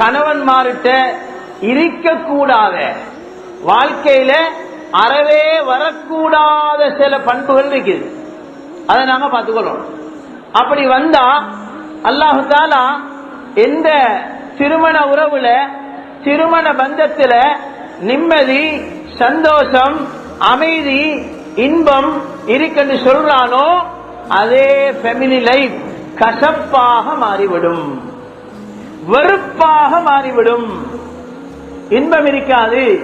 கணவன்மார்கிட்ட இருக்கக்கூடாத வாழ்க்கையில அறவே வரக்கூடாத சில பண்புகள் இருக்குது. அதை நாங்க பார்த்துக்கொள்ளணும். அப்படி வந்தா அல்லாஹாலா எந்த திருமண உறவுல திருமண பந்தத்துல நிம்மதி சந்தோஷம் அமைதி இன்பம் இருக்குன்னு சொல்றானோ அதே ஃபெமிலி லைஃப் கசப்பாக மாறிவிடும். வெறுப்பாக மாறிவிடும். இன்பம் இருக்காது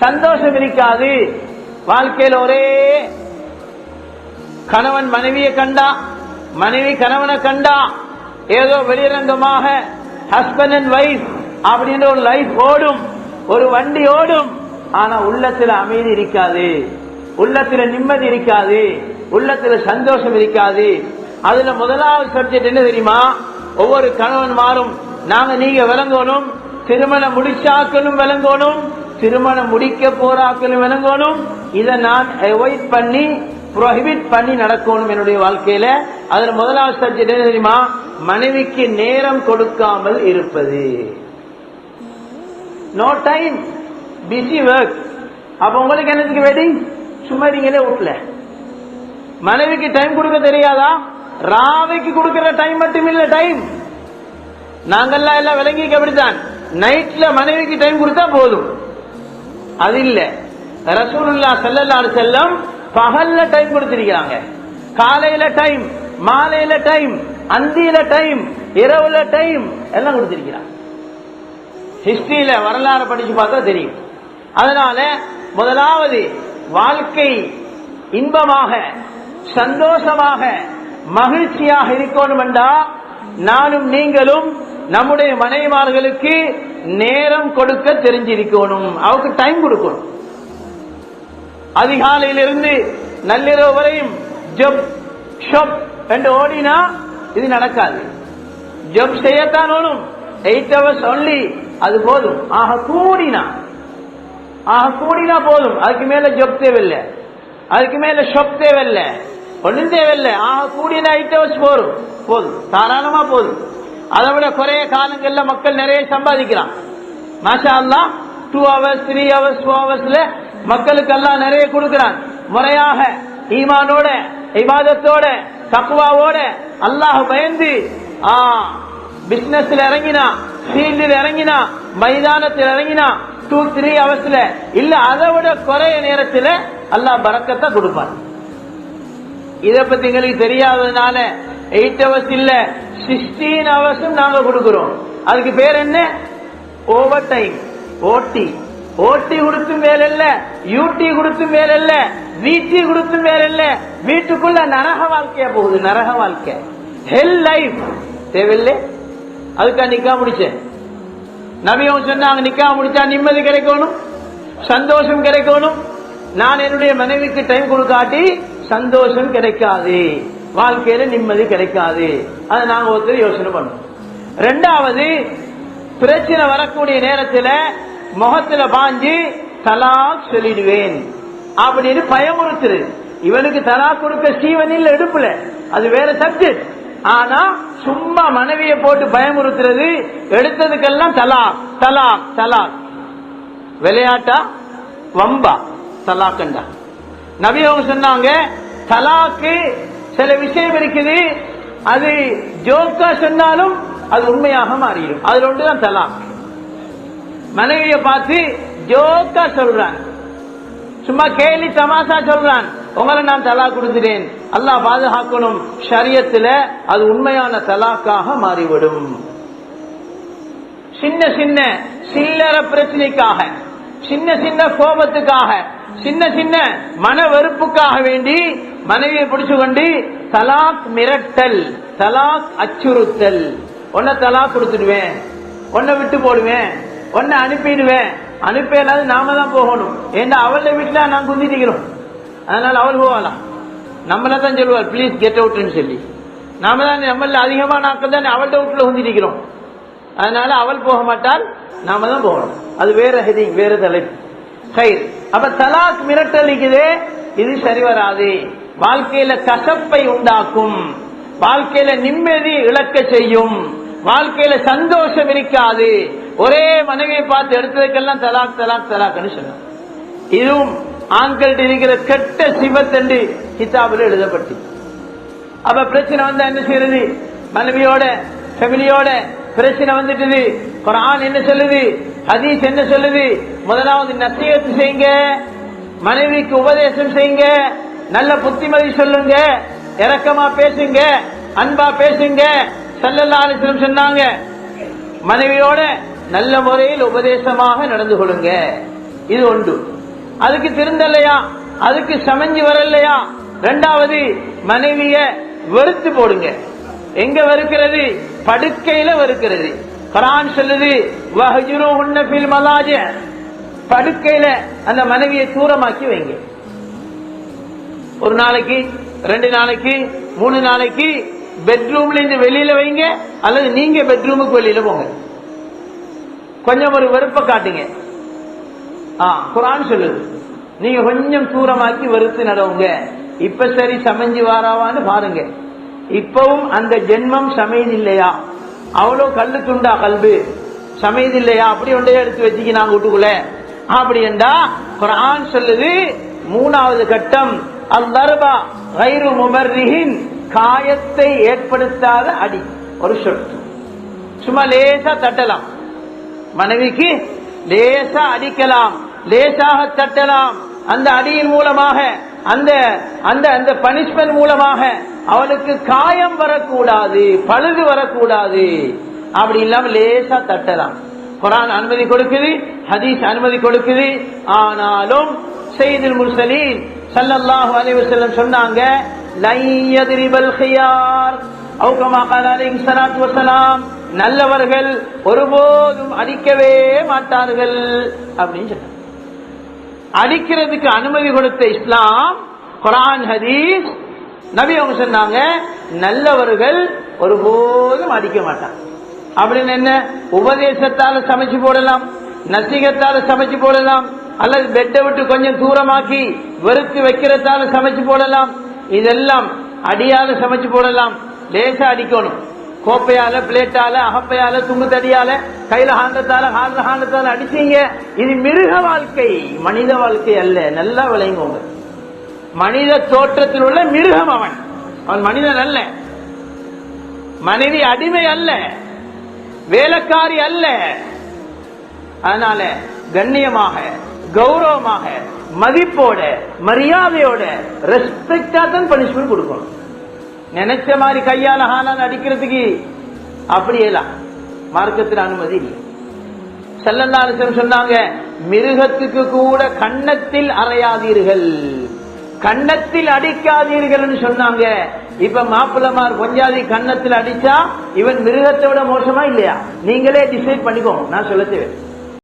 சந்தோஷம் இருக்காது. வாழ்க்கையில் ஒரே கணவன் மனைவியை கண்டா மனைவி கணவனை கண்டா ஏதோ வெளிரங்கமாக ஹஸ்பண்ட் அண்ட் ஒய்ஃப் அப்படின்ற ஒரு லைஃப் ஓடும் ஒரு வண்டி ஓடும். ஆனா உள்ளத்துல அமைதி இருக்காது. உள்ளத்துல நிம்மதி இருக்காது. உள்ளத்துல சந்தோஷம் இருக்காது. அதுல முதலாவது சப்ஜெக்ட் என்ன தெரியுமா? ஒவ்வொரு கணவன்மாரும் நாங்க நீங்க விளங்கணும். திருமணம் முடிச்சாக்களும் விளங்கணும். திருமணம் முடிக்க போறாக்களும் விளங்கணும். இதை நான் அவாய்ட் பண்ணி ப்ரொஹிபிட் பண்ணி நடக்கணும் என்னுடைய வாழ்க்கையில. அதுல முதலாவது சப்ஜெக்ட் என்ன தெரியுமா? மனைவிக்கு நேரம் கொடுக்காமல் இருப்பது. நோ டைம் பிஸி ஒர்க் அப்ப உங்களுக்கு என்னதுக்கு வெட்டிங் சும்மா நீங்களே வீட்டுல. மனைவிக்கு டைம் கொடுக்க தெரியாதா? ராவைக்கு கொடுக்கிற டைம் மட்டும் இல்ல டைம் நாங்கெல்லாம் எல்லாம் விளங்கி அப்படித்தான். நைட்ல மனைவிக்கு டைம் கொடுத்தா போதும். அது இல்ல. ரசூலுல்லா செல்லல்லாடு செல்லம் பகல்ல டைம் கொடுத்திருக்கிறாங்க. காலையில டைம் மாலையில டைம் அந்தியில டைம் இரவுல டைம் எல்லாம் கொடுத்திருக்கிறாங்க. ஹிஸ்டரியில வரலாறு படிச்சு பார்த்தா தெரியும். அதனால முதலாவது வாழ்க்கை இன்பமாக சந்தோஷமாக மகிழ்ச்சியாக இருக்கணும் என்றா நானும் நீங்களும் நம்முடைய மனைவிமார்களுக்கு நேரம் கொடுக்க தெரிஞ்சிருக்கணும். அவருக்கு டைம் கொடுக்கணும். அதிகாலையிலிருந்து நள்ளிரவு வரையும் ஜப் ஷப் என்று ஓடினா இது நடக்காது. ஜப் செய்யத்தான் ஓடும் எயிட் ஹவர்ஸ் ஒன்லி அது போதும். ஆக கூடினா ஆக கூடினா போதும். அதுக்கு மேல ஜப் தேவையில்லை. அதுக்கு மேல ஷப் தேவையில்லை. ஒன்றும் தேவையில்லை. ஆக கூடினா எயிட் ஹவர்ஸ் போதும். போதும். தாராளமா போதும். அதை விட குறைய காலங்கள்ல மக்கள் நிறைய சம்பாதிக்கிறான் மாஷா அல்லா two hours three hours two ஹவர்ஸ்ல மக்களுக்கு எல்லாம் நிறைய கொடுக்கிறான். முறையாக ஈமானோட இபாதத்தோட தக்குவாவோட அல்லாஹ் பயந்து பிசினஸ்ல இறங்கினா ஃபீல்டில் இறங்கினா மைதானத்தில் இறங்கினா டூ த்ரீ ஹவர்ஸ்ல இல்ல அதை விட குறைய நேரத்தில் அல்லாஹ் பறக்கத்தை கொடுப்பான். இத பத்தி எங்களுக்கு தெரியாததுனால எயிட் ஹவர்ஸ் இல்ல சிக்ஸ்டீன் ஹவர்ஸும் நாங்க கொடுக்கிறோம். அதுக்கு பேர் என்ன? ஓவர் டைம் ஓட்டி. ஓட்டி கொடுத்தும் வேலை இல்ல யூடி கொடுத்தும் வேலை இல்ல வீட்டி கொடுத்தும் வேலை இல்ல. வீட்டுக்குள்ள நரக வாழ்க்கையா போகுது நரக வாழ்க்கை. ஹெல் லைஃப் தேவையில்லை? அதுக்கா நிக்கா முடிச்சேன். நபியும் சொன்னாங்க நிக்கா முடிச்சா நிம்மதி கிடைக்கணும் சந்தோஷம் கிடைக்கணும். நான் என்னுடைய மனைவிக்கு டைம் கொடுக்காட்டி சந்தோஷம் கிடைக்காது. வாழ்க்கையில நிம்மதி கிடைக்காது. அதை நாங்க ஒருத்தர் யோசனை பண்ணோம் ரெண்டாவது பிரச்சனை வரக்கூடிய நேரத்துல முகத்துல பாஞ்சு தலாக் சொல்லிடுவேன். அப்படின்னு பயமுறுத்துரு இவனுக்கு தலாக் கொடுக்க சீவனில் எடுப்புல. அது வேற சப்ஜெக்ட் ஆனா சும்மா மனைவியை போட்டு பயமுறுத்துறது எடுத்ததுக்கெல்லாம் தலாக் தலாக் தலாக். விளையாட்டா? வம்பா. தலாக்கண்டா நபி சொன்னாங்க தலாக்கு சில விஷயம் இருக்குது. அது ஜோக்கா சொன்னாலும் அது உண்மையாக மாறிடும். அதுல ஒன்றுதான் தலாக் மனைவியை பார்த்து ஜோக்கா சொல்றான். சும்மா கேலி தமாசா சொல்றான். உங்களை நான் தலா கொடுத்துட்டேன் அல்லாஹ் பாதுகாக்கணும். ஷரியத்துல அது உண்மையான தலாக்காக மாறிவிடும். சின்ன சின்ன சில்லற பிரச்சனைக்காக சின்ன சின்ன கோபத்துக்காக சின்ன சின்ன மன வெறுப்புக்காக வேண்டி மனைவியை பிடிச்சு கொண்டு தலாக் மிரட்டல் தலாக் அச்சுறுத்தல். ஒன்ன தலாக் கொடுத்துடுவேன் ஒன்ன விட்டு போடுவேன் ஒன்ன அனுப்பிடுவேன். அனுப்பியலாது நாம தான் போகணும். ஏன்னா அவளை வீட்டுல நான் குந்திட்டிக்கிறோம் அதனால அவள் போகலாம் நம்மள தான் சொல்லுவாள் ப்ளீஸ் கெட் அவுட்னு சொல்லி. நாம தான் நம்மள அதிகமா நாட்கள் தான் அவள்கிட்ட வீட்டுல குந்திட்டிக்கிறோம் அதனால அவள் போக மாட்டால் நாம தான் போகணும். அது வேற ஹெடிங் வேற தலைப்பு. கயிறு. அப்ப தலாக் மிரட்டல் இது சரி வராது. வாழ்க்கையில கசப்பை உண்டாக்கும். வாழ்க்கையில நிம்மதி இழக்க செய்யும். வாழ்க்கையில சந்தோஷம் இருக்காது ஒரே மனைவியை பார்த்து எடுத்ததுக்கெல்லாம் தலாக் தலாக் தலாக்னு சொன்னான் இதுவும் ஆண்கள்ட்ட இருக்கிற கெட்ட சிவத்தண்டு கிதாபில் எழுதப்பட்டு அப்ப பிரச்சனை வந்தா என்ன செய்யறது? மனைவியோட ஃபேமிலியோட பிரச்சனை வந்துட்டுது. குரான் என்ன சொல்லுது? ஹதீஸ் என்ன சொல்லுது? முதலாவது நசீகத்து செய்யுங்க. மனைவிக்கு உபதேசம் செய்யுங்க. நல்ல புத்திமதி சொல்லுங்க இறக்கமா பேசுங்க அன்பா பேசுங்க சல்லல்லா அலிஸ்லம் சொன்னாங்க. மனைவியோட நல்ல முறையில் உபதேசமாக நடந்து கொள்ளுங்க. இது ஒன்று. அதுக்கு திருந்தலையா அதுக்கு சமைஞ்சு வரலையா ரெண்டாவது மனைவிய வெறுத்து போடுங்க. எங்க வெறுக்கிறது? படுக்கையில வெறுக்கிறது. குரான் சொல்லுது படுக்கையில அந்த மனைவியை தூரமாக்கி வைங்க. ஒரு நாளைக்கு ரெண்டு நாளைக்கு மூணு நாளைக்கு பெட்ரூம்ல இருந்து வெளியில வைங்க அல்லது நீங்க பெட்ரூமுக்கு வெளியில போங்க. கொஞ்சம் ஒரு வெறுப்பை காட்டுங்க. ஆ குரான் சொல்லுது. நீங்க கொஞ்சம் தூரமாக்கி வெறுத்து நடவுங்க. இப்ப சரி சமைஞ்சு வாராவான்னு பாருங்க. இப்பவும் அந்த ஜென்மம் சமையதில்லையா இல்லையா? கல்லு துண்டா கல்பு. சமையதில்லையா அப்படி ஒன்றே எடுத்து வச்சுக்கி நாங்க வீட்டுக்குள்ள. அப்படி என்றா குரான் சொல்லுது மூணாவது கட்டம். அல்லர்பா கைரு முமர்ரிஹின் காயத்தை ஏற்படுத்தாத அடி. ஒரு சொட்டு. சும்மா லேசா தட்டலாம். மனைவிக்கு லேசா அடிக்கலாம். லேசாக தட்டலாம். அந்த அடியின் மூலமாக அந்த அந்த அந்த பனிஷ்மெண்ட் மூலமாக அவளுக்கு காயம் வரக்கூடாது பழுது வரக்கூடாது. அப்படி இல்லாம லேசா தட்டலாம். குரான் அனுமதி கொடுக்குது ஹதீஸ் அனுமதி கொடுக்குது. ஆனாலும் செய்தில் முர்சலீன் சல்லல்லாஹு அலைஹி வஸல்லம் சொன்னாங்க லை யத்ரிபல் ஹியார். அவு கமா கால அலைஹி ஸலாத்து வஸலாம் நல்லவர்கள் ஒருபோதும் அடிக்கவே மாட்டார்கள். அப்படின்னு சொன்னாங்க. அடிக்கிறதுக்கு அனுமதி கொடுத்த இஸ்லாம் குரான் ஹதீஸ் நபி அவங்க சொன்னாங்க நல்லவர்கள் ஒருபோதும் அடிக்க மாட்டாங்க. அப்படின்னு என்ன? உபதேசத்தால சமைச்சு போடலாம் நசிகத்தால சமைச்சு போடலாம் அல்லது பெட்டை விட்டு கொஞ்சம் தூரமாக்கி வெறுத்து வைக்கிறதால சமைச்சு போடலாம். இதெல்லாம் அடியால சமைச்சு போடலாம். லேசா அடிக்கணும். கோப்பையால பிளேட்டால அகப்பையால துங்கு தடியால கையில ஹாண்டத்தால ஹாண்ட ஹாண்டத்தால அடிச்சீங்க. இது மிருக வாழ்க்கை. மனித வாழ்க்கை அல்ல. நல்லா விளையுங்க மனித தோற்றத்தில் உள்ள மிருகம் அவன். அவன் மனிதன் அல்ல. மனைவி அடிமை அல்ல. வேலைக்காரி அல்ல. அதனால கண்ணியமாக கௌரவமாக மதிப்போட மரியாதையோட ரெஸ்பெக்டா தான் பனிஷ்மெண்ட் கொடுக்கணும். நினைச்ச மாதிரி கையால ஹானான் அடிக்கிறதுக்கு அப்படியேலாம். மார்க்கத்தில் அனுமதி இல்லை. செல்லல்லாசம் சொன்னாங்க மிருகத்துக்கு கூட கன்னத்தில் அறையாதீர்கள். கன்னத்தில் அடிக்காதீர்கள்னு சொன்னாங்க. இப்ப மாப்பிள்ளமார் கொஞ்சாதி கன்னத்தில் அடிச்சா இவன் மிருகத்தை விட மோசமா இல்லையா? நீங்களே டிசைட் பண்ணிக்கோ நான் சொல்ல தேவை